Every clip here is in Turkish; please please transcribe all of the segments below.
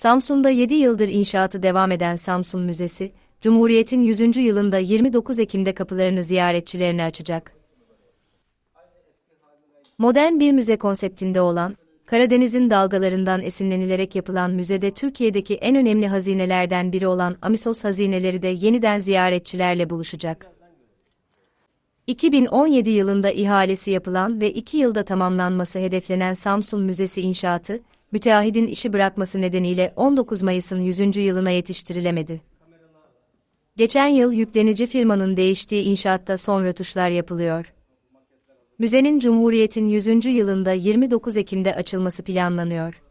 Samsun'da 7 yıldır inşaatı devam eden Samsun Müzesi, Cumhuriyet'in 100. yılında 29 Ekim'de kapılarını ziyaretçilerine açacak. Modern bir müze konseptinde olan, Karadeniz'in dalgalarından esinlenilerek yapılan müzede Türkiye'deki en önemli hazinelerden biri olan Amisos hazineleri de yeniden ziyaretçilerle buluşacak. 2017 yılında ihalesi yapılan ve 2 yılda tamamlanması hedeflenen Samsun Müzesi inşaatı, müteahhidin işi bırakması nedeniyle 19 Mayıs'ın 100. yılına yetiştirilemedi. Geçen yıl yüklenici firmanın değiştiği inşaatta son rötuşlar yapılıyor. Müzenin Cumhuriyet'in 100. yılında 29 Ekim'de açılması planlanıyor.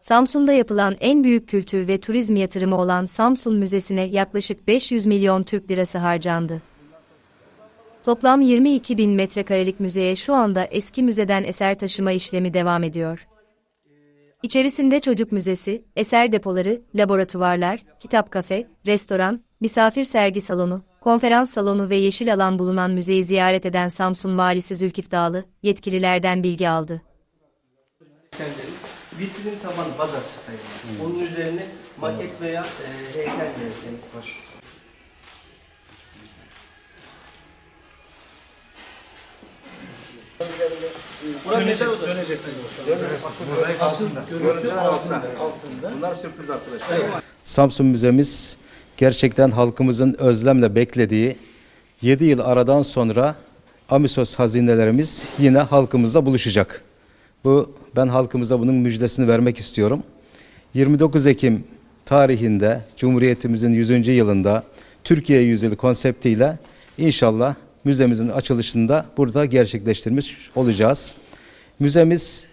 Samsun'da yapılan en büyük kültür ve turizm yatırımı olan Samsun Müzesi'ne yaklaşık 500 milyon Türk lirası harcandı. Toplam 22 bin metrekarelik müzeye şu anda eski müzeden eser taşıma işlemi devam ediyor. İçerisinde çocuk müzesi, eser depoları, laboratuvarlar, kitap kafe, restoran, misafir sergi salonu, konferans salonu ve yeşil alan bulunan müzeyi ziyaret eden Samsun Valisi Zülkif Dağlı, yetkililerden bilgi aldı. vitrinin tabanı bazası sayılır. Onun üzerine maket veya e, heykel gereklilik var. Burası mezar odası. Asıl görüntü altında. Bunlar sürpriz arkadaşlar. Samsun Müzemiz gerçekten halkımızın özlemle beklediği 7 yıl aradan sonra Amisos hazinelerimiz yine halkımızla buluşacak. Bu ben halkımıza bunun müjdesini vermek istiyorum. 29 Ekim tarihinde Cumhuriyetimizin 100. yılında Türkiye Yüzyılı konseptiyle inşallah müzemizin açılışını da burada gerçekleştirmiş olacağız. Müzemiz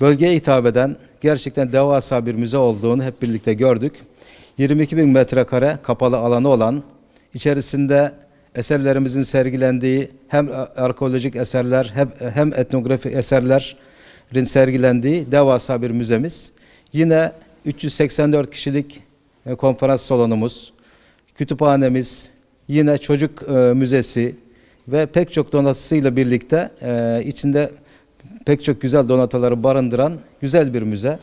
bölgeye hitap eden gerçekten devasa bir müze olduğunu hep birlikte gördük. 22 bin metrekare kapalı alanı olan, içerisinde eserlerimizin sergilendiği hem arkeolojik eserler hem, hem etnografik eserlerin sergilendiği devasa bir müzemiz. Yine 384 kişilik e, konferans salonumuz, kütüphanemiz, yine çocuk e, müzesi ve pek çok donatısıyla birlikte e, içinde pek çok güzel donatıları barındıran güzel bir müze.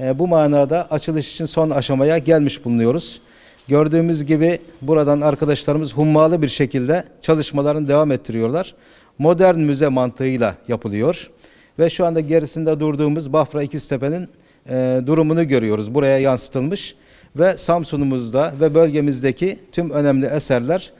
E, bu manada açılış için son aşamaya gelmiş bulunuyoruz. Gördüğümüz gibi buradan arkadaşlarımız hummalı bir şekilde çalışmalarını devam ettiriyorlar. Modern müze mantığıyla yapılıyor. Ve şu anda gerisinde durduğumuz Bafra İkiztepe'nin e, durumunu görüyoruz. Buraya yansıtılmış ve Samsun'umuzda ve bölgemizdeki tüm önemli eserler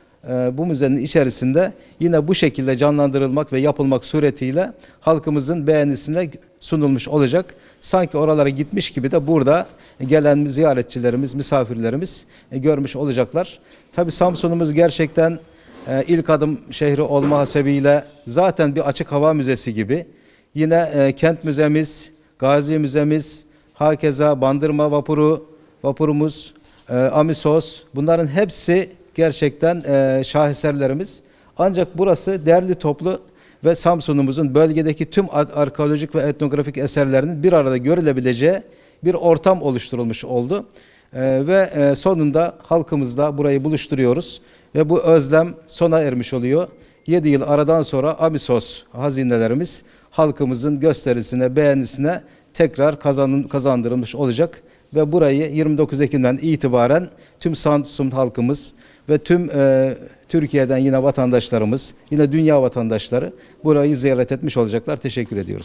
bu müzenin içerisinde yine bu şekilde canlandırılmak ve yapılmak suretiyle halkımızın beğenisine sunulmuş olacak. Sanki oralara gitmiş gibi de burada gelen ziyaretçilerimiz, misafirlerimiz e, görmüş olacaklar. Tabii Samsun'umuz gerçekten e, ilk adım şehri olma hasebiyle zaten bir açık hava müzesi gibi. Yine e, kent müzemiz, Gazi Müzemiz, hakeza Bandırma Vapuru, vapurumuz, Amisos bunların hepsi gerçekten e, şaheserlerimiz. Ancak burası derli toplu ve Samsun'umuzun bölgedeki tüm ar- arkeolojik ve etnografik eserlerinin bir arada görülebileceği bir ortam oluşturulmuş oldu. E, ve e, sonunda halkımızla burayı buluşturuyoruz ve bu özlem sona ermiş oluyor. 7 yıl aradan sonra Amisos hazinelerimiz halkımızın gösterisine, beğenisine tekrar kazandırılmış olacak ve burayı 29 Ekim'den itibaren tüm Samsun halkımız ve tüm e, Türkiye'den yine vatandaşlarımız, yine dünya vatandaşları burayı ziyaret etmiş olacaklar. Teşekkür ediyoruz.